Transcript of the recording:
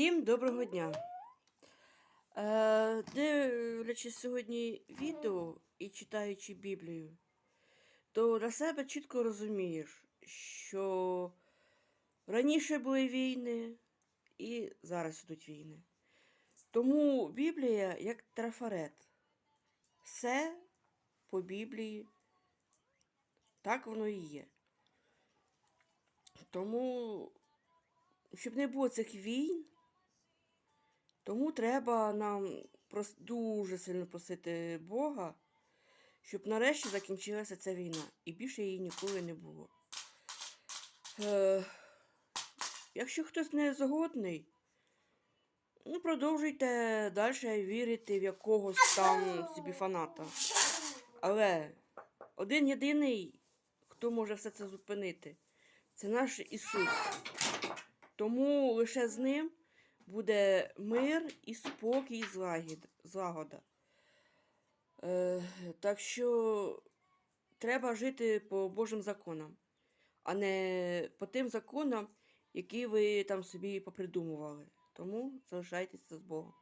Всім доброго дня! Е, дивлячись сьогодні відео і читаючи Біблію, то для себе чітко розумієш, що раніше були війни і зараз йдуть війни. Тому Біблія як трафарет. Все по Біблії. Так воно і є. Тому, щоб не було цих війн, тому треба нам дуже сильно просити Бога, щоб нарешті закінчилася ця війна і більше її ніколи не було. Е, якщо хтось не згодний, ну продовжуйте далі вірити в якогось там собі фаната. Але один єдиний, хто може все це зупинити, це наш Ісус. Тому лише з ним буде мир і спокій, і злагода. Е, так що треба жити по Божим законам, а не по тим законам, які ви там собі попридумували. Тому залишайтеся з Богом.